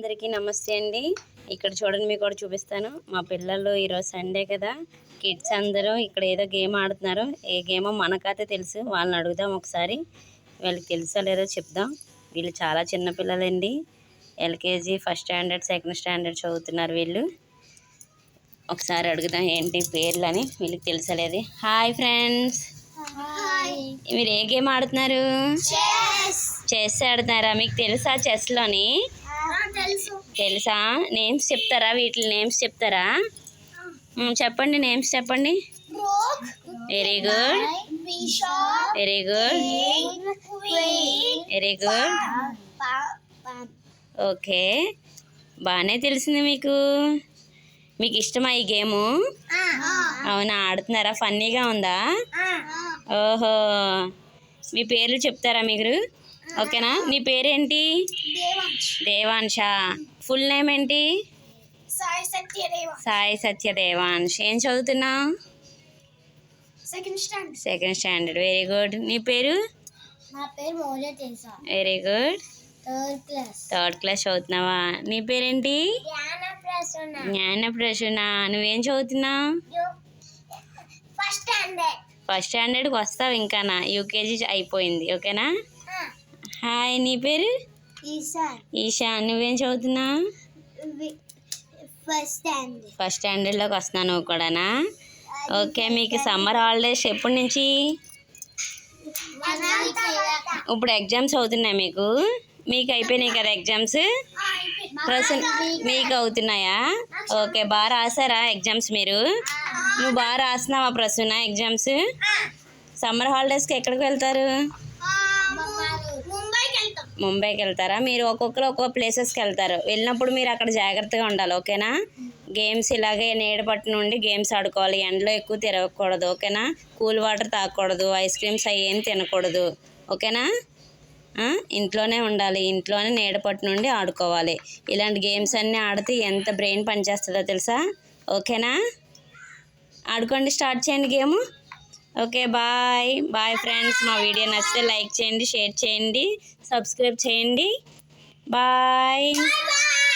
అందరికీ నమస్తే అండి. ఇక్కడ చూడండి మీకు కూడా చూపిస్తాను. మా పిల్లలు ఈరోజు సండే కదా. కిడ్స్ అందరూ ఇక్కడ ఏదో గేమ్ ఆడుతున్నారు. ఏ గేమో మనకైతే తెలుసు. వాళ్ళని అడుగుదాం ఒకసారి. వీళ్ళకి తెలుసో లేదో చెప్దాం. వీళ్ళు చాలా చిన్న పిల్లలండి. LKG first standard second standard చదువుతున్నారు వీళ్ళు. ఒకసారి అడుగుదాం ఏంటి పేర్లు అని వీళ్ళకి తెలుసలేదు హాయ్ ఫ్రెండ్స్ మీరు ఏ గేమ్ ఆడుతున్నారు? చెస్ ఆడుతున్నారా? మీకు తెలుసా చెస్లోని తెలుసు. నేమ్స్ చెప్తారా? వీటి నేమ్స్ చెప్తారా? చెప్పండి నేమ్స్ చెప్పండి. Very good very good very good okay. బాగానే తెలిసింది మీకు. మీకు ఇష్టమా ఈ గేము? అవునా? ఆడుతున్నారా? ఫన్నీగా ఉందా? ఓహో. మీ పేర్లు చెప్తారా మీరు? ఓకేనా? నీ పేరేంటి? దేవాంశ్. దేవాంశ. ఫుల్ నేమ్ ఏంటి? సాయి సాయి సత్యదేవాంశ్ ఏం చదువుతున్నావు? Second stand second standard. Very good. నీ పేరు? Very good. Third class. చదువుతున్నావా? నీ పేరేంటి? జ్ఞాన ప్రసన్న జ్ఞాన ప్రసూన నువ్వేం చదువుతున్నావు? ఫస్ట్ స్టాండర్డ్కి వస్తావు ఇంకానా యూకేజీ అయిపోయింది. ఓకేనా? హాయ్ నీ పేరు? ఈషా నువ్వేం చదువుతున్నావు? ఫస్ట్ స్టాండర్డ్ ఫస్ట్ స్టాండర్డ్లోకి వస్తున్నావు నువ్వు కూడానా? ఓకే మీకు సమ్మర్ హాలిడేస్ ఎప్పటి నుంచి? ఇప్పుడు ఎగ్జామ్స్ అవుతున్నాయి మీకు. మీకు అయిపోయినాయి కదా ఎగ్జామ్స్ ప్రసన్ మీకు అవుతున్నాయా? ఓకే బాగా రాసారా ఎగ్జామ్స్ మీరు? నువ్వు బాగా రాస్తున్నావా ప్రసన్న ఎగ్జామ్స్ సమ్మర్ హాలిడేస్కి ఎక్కడికి వెళ్తారు? ముంబైకి వెళ్తారా మీరు ఒక్కొక్కరు ఒక్కొక్క ప్లేసెస్కి వెళ్తారు వెళ్ళినప్పుడు మీరు అక్కడ జాగ్రత్తగా ఉండాలి ఓకేనా? గేమ్స్ ఇలాగే నీడ నుండి గేమ్స్ ఆడుకోవాలి. ఎండలో ఎక్కువ తిరగకూడదు ఓకేనా? కూల్ వాటర్ తాగకూడదు ఐస్ క్రీమ్స్ అవి ఏం తినకూడదు ఓకేనా? ఇంట్లోనే ఉండాలి. ఇంట్లోనే నీడ నుండి ఆడుకోవాలి. ఇలాంటి గేమ్స్ అన్నీ ఆడితే ఎంత బ్రెయిన్ పనిచేస్తుందో తెలుసా? ఓకేనా? ఆడుకోండి. స్టార్ట్ చేయండి game. Okay bye. Bye friends. మా వీడియో నచ్చితే లైక్ చేయండి షేర్ చేయండి సబ్స్క్రైబ్ చేయండి. బాయ్. బాయ్